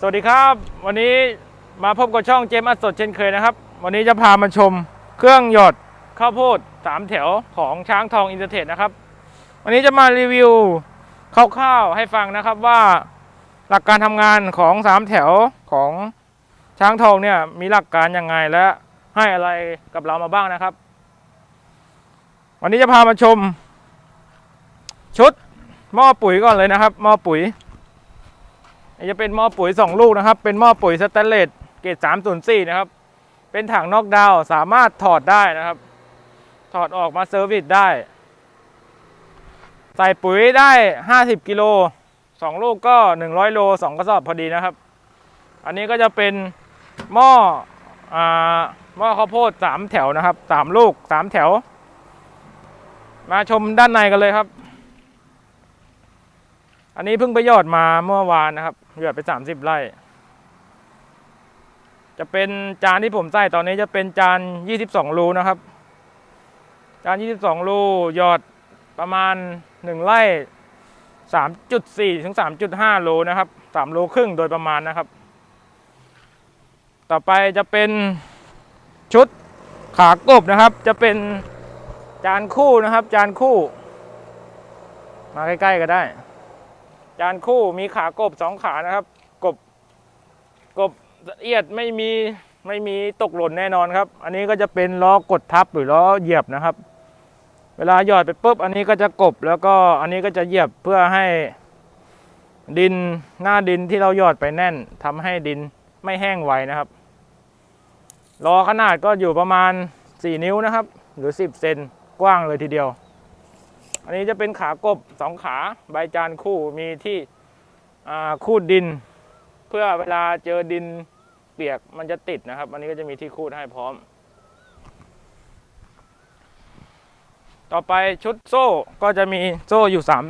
สวัสดีครับ วันนี้มาพบกับช่องเจมส์อัดสดเช่นเคยนะครับ วันนี้จะพามาชมเครื่องหยอดข้าวโพดสามแถวของช้างทองอินเตอร์เทรดนะครับ วันนี้จะมารีวิวคร่าวๆให้ฟังนะครับว่าหลักการทำงานของสามแถวของช้างทองเนี่ยมีหลักการยังไงและให้อะไรกับเรามาบ้างนะครับ วันนี้จะพามาชมชุดหม้อปุ๋ยก่อนเลยนะครับหม้อปุ๋ย จะเป็นหม้อปุ๋ย 2 ลูกนะครับ เป็นหม้อปุ๋ยสแตนเลสเกรด304 นะครับ เป็นถังนอกดาวสามารถถอดได้นะครับ ถอดออกมาเซอร์วิสได้ ใส่ปุ๋ยได้ 50 กิโล 2 ลูกก็ 100 โล 2 กระสอบพอดีนะครับ อันนี้ก็จะเป็นหม้ออาหม้อข้าวโพด 3 แถวนะครับ 3 ลูก 3 แถว มาชมด้านในกันเลยครับ อันนี้เพิ่งไปยอดมาเมื่อวานนะครับ หยอดไป30ไร่ จะเป็นจานที่ผมใส่ตอนนี้จะเป็นจาน22รูนะครับ จาน22รูหยอดประมาณ1ไร่3.4ถึง3.5โลนะครับ3โลครึ่งโดยประมาณนะครับ ต่อไปจะเป็นชุดขากบนะครับ จะเป็นจานคู่นะครับ จานคู่ มาใกล้ ๆ ก็ได้ จานคู่มีขากบสองขานะครับ กบกบละเอียดไม่มีไม่มีตกหล่นแน่นอนครับ อันนี้ก็จะเป็นล้อกดทับหรือล้อเหยียบนะครับ เวลาหยอดไปปุ๊บอันนี้ก็จะกบแล้วก็อันนี้ก็จะเหยียบเพื่อให้ดินหน้าดินที่เราหยอดไปแน่นทำให้ดินไม่แห้งไวนะครับล้อขนาดก็อยู่ประมาณ 4 นิ้วนะครับ หรือ 10 เซนกว้างเลยทีเดียว อันนี้จะเป็นขากบสองขาใบจานคู่มีที่คูดดิน เพื่อเวลาเจอดินเปียกมันจะติดนะครับ อันนี้ก็จะมีที่คูดให้พร้อม ต่อไปชุดโซ่ก็จะมีโซ่อยู่สาม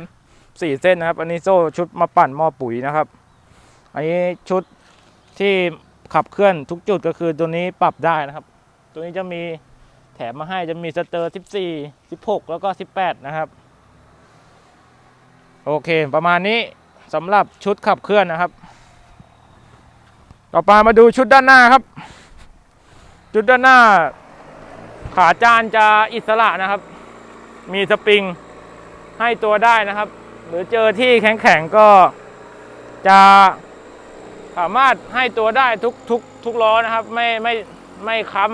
สี่เส้นนะครับ อันนี้โซ่ชุดมาปั่นหม้อปุ๋ยนะครับ อันนี้ชุดที่ขับเคลื่อนทุกจุดก็คือตัวนี้ปรับได้นะครับ ตัวนี้จะมีแถมมาให้จะมีสเตอร์ 14 16 แล้วก็ 18 นะครับ โอเค ประมาณนี้สำหรับชุดขับเคลื่อนนะครับ ต่อไปมาดูชุดด้านหน้าครับ ชุดด้านหน้า ขาจานจะอิสระนะครับ มีสปริงให้ตัวได้นะครับ หรือเจอที่แข็งๆก็จะสามารถให้ตัวได้ทุกทุกทุกล้อนะครับ ไม่ไม่ไม่ค้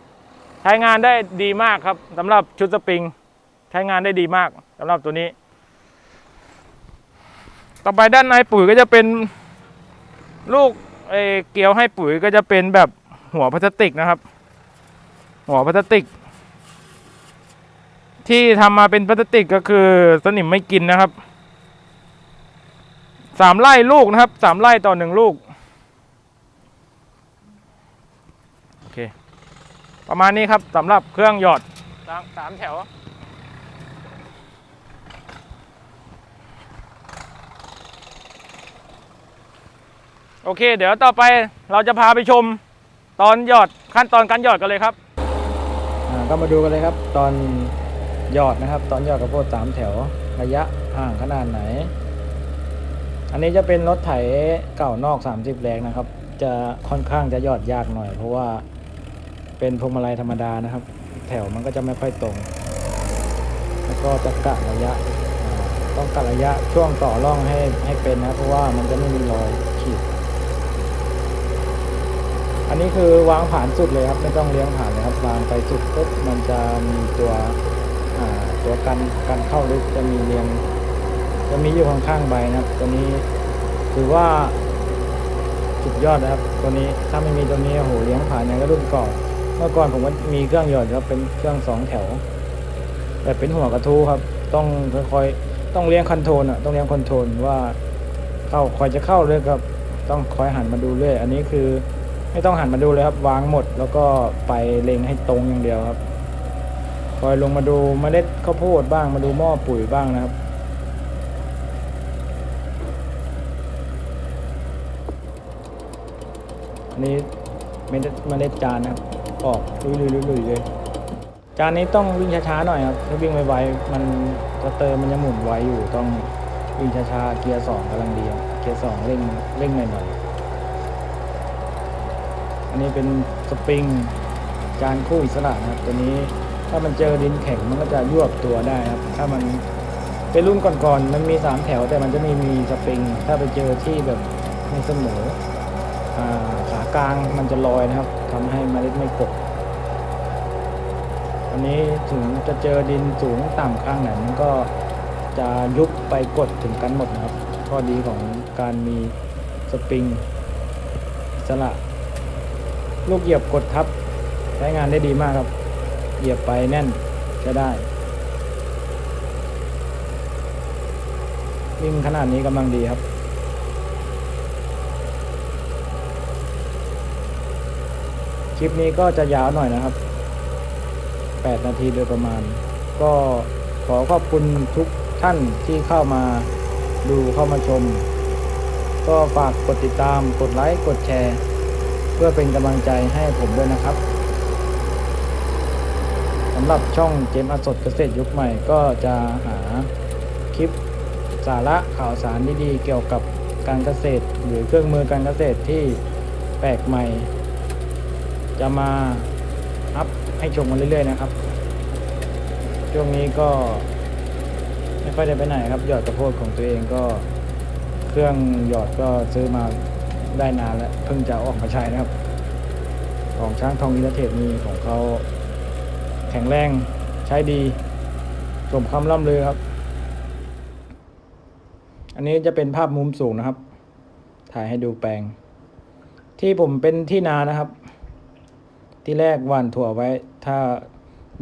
ำใช้งานได้ดีมากครับสำหรับชุดสปริง ใช้งานได้ดีมากสำหรับตัวนี้ ต่อไปด้านในปุ๋ยก็จะเป็นลูกเอเกลียวให้ปุ๋ยก็จะเป็นแบบหัวพลาสติกนะครับ หัวพลาสติก ที่ทำมาเป็นพลาสติกก็คือสนิมไม่กินนะครับสามไร่ลูกนะครับสามไร่ต่อหนึ่งลูกโอเคประมาณนี้ครับสำหรับเครื่องหยอดสามแถว โอเค เดี๋ยวต่อไปเราจะพาไปชมตอนหยอดขั้นตอนการหยอดกันเลยครับอ่าก็มาดูกันเลยครับ ตอนหยอดนะครับ ตอนหยอดข้าวโพดสามแถวระยะห่างขนาดไหน อันนี้จะเป็นรถไถเก่านอก 30 แรงนะครับ จะค่อนข้างจะหยอดยากหน่อย เพราะว่าเป็นพวงมาลัยธรรมดานะครับ แถวมันก็จะไม่ค่อยตรง แล้วก็จะกะระยะอ่าต้องกะระยะช่วงต่อร่องให้ให้เป็นนะครับเพราะว่ามันจะไม่มีรอยขีด อันนี้คือวางผ่านสุดเลยครับไม่ต้องเลี้ยงผ่านเลยครับวางไปสุดปุ๊บมันจะมีตัวตัวกันกันเข้าลึกจะมีเรียงจะมีอยู่ข้างๆใบนะครับ ตัวนี้ถือว่าสุดยอดนะครับ ตัวนี้ถ้าไม่มีตัวนี้โอ้โหเลี้ยงผ่านอย่างก็รุ่นก่อนเมื่อก่อนผมก็มีเครื่องหยอดครับเป็นเครื่องสองแถวแบบเป็นหัวกระทู้ครับ ต้องค่อยๆต้องเลี้ยงคอนโทรลอะต้องเลี้ยงคอนโทรลว่าเข้าคอยจะเข้าเลยครับ ต้องคอยหันมาดูเรื่อยอันนี้คือ ไม่ต้องหันมาดูเลยครับ วางหมดแล้วก็ไปเล็งให้ตรงอย่างเดียวครับ คอยลงมาดูเมล็ดข้าวโพดบ้างมาดูหม้อปุ๋ยบ้างนะครับนนี้เมล็ดเมล็ดจานนะครับ ออกลุยๆลุยๆเลยจานนี้ต้องวิ่งช้าๆหน่อยครับ ถ้าวิ่งไวๆมันสเตอร์มันจะหมุนไวอยู่ต้องวิ่งช้าๆเกียร์สองกำลังดีเกียร์สองเร่งเร่งหน่อยๆ อันนี้เป็นสปริงจานคู่อิสระนะครับ ตัวนี้ถ้ามันเจอดินแข็งมันก็จะยวบตัวได้ครับ ถ้ามันเป็นรุ่นก่อนๆมันมีสามแถวแต่มันจะไม่มีสปริง ถ้าไปเจอที่แบบไม่เสมออ่าขากลางมันจะลอยนะครับทำให้เมล็ดไม่กบอันนี้ถึงจะเจอดินสูงต่ำข้างไหนมันก็จะยุบไปกดถึงกันหมดนะครับ ข้อดีของการมีสปริงอิสระ ลูกเหยียบกดทับ ใช้งานได้ดีมากครับ เหยียบไปแน่นจะได้ วิ่งขนาดนี้กำลังดีครับคลิปนี้ก็จะยาวหน่อยนะครับ 8 นาทีโดยประมาณ ก็ขอขอบคุณทุกท่านที่เข้ามาดูเข้ามาชม ก็ฝากกดติดตาม กดไลค์ กดแชร์ พื่อเป็นกำลังใจให้ผมด้วยนะครับสำหรับช่องเจมส์อสดเกษตรยุคใหม่ก็จะหาคลิปสาระข่าวสารดีๆเกี่ยวกับการเกษตร หรือเครื่องมือการเกษตรที่แปลกใหม่ จะมาอัพให้ชมกันเรื่อยๆนะครับ ช่วงนี้ก็ไม่ค่อยได้ไปไหนครับ หยอดกระโพดของตัวเองก็ เครื่องหยอดก็ซื้อมา ได้นานแล้วเพิ่งจะอออกมาใช้นะครับ ของช้างทองอินเตอร์เทรดมีของเขาแข็งแรงใช้ดี สมคำล่ำลือครับ อันนี้จะเป็นภาพมุมสูงนะครับ ถ่ายให้ดูแปลง ที่ผมเป็นที่นานะครับ ที่แรกหว่านถั่วไว้ ถ้า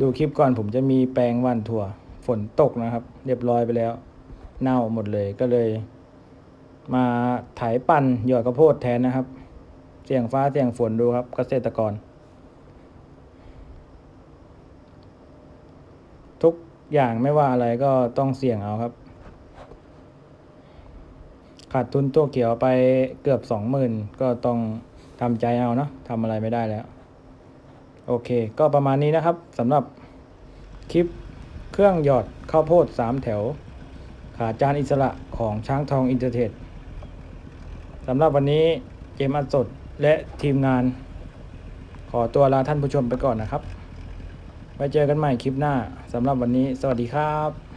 ดูคลิปก่อนผมจะมีแปลงหว่านถั่ว ฝนตกนะครับ เรียบร้อยไปแล้ว เน่าหมดเลยก็เลย มาไถปั่นหยอดข้าวโพดแทนนะครับ เสี่ยงฟ้าเสี่ยงฝนดูครับ เกษตรกร ทุกอย่างไม่ว่าอะไรก็ต้องเสี่ยงเอาครับ ขาดทุนตัวเขียวไปเกือบสองหมื่นก็ต้องทำใจเอาเนาะทำอะไรไม่ได้แล้ว โอเค ก็ประมาณนี้นะครับสำหรับคลิปเครื่องหยอดข้าวโพดสามแถว ขาจานอิสระของช้างทองอินเตอร์เทรดำหรับวันนี้เกมอัดสดและทีมงาน ขอตัวลาท่านผู้ชมไปก่อนนะครับ ไว้เจอกันใหม่คลิปหน้าสำหรับวันนี้ สวัสดีครับ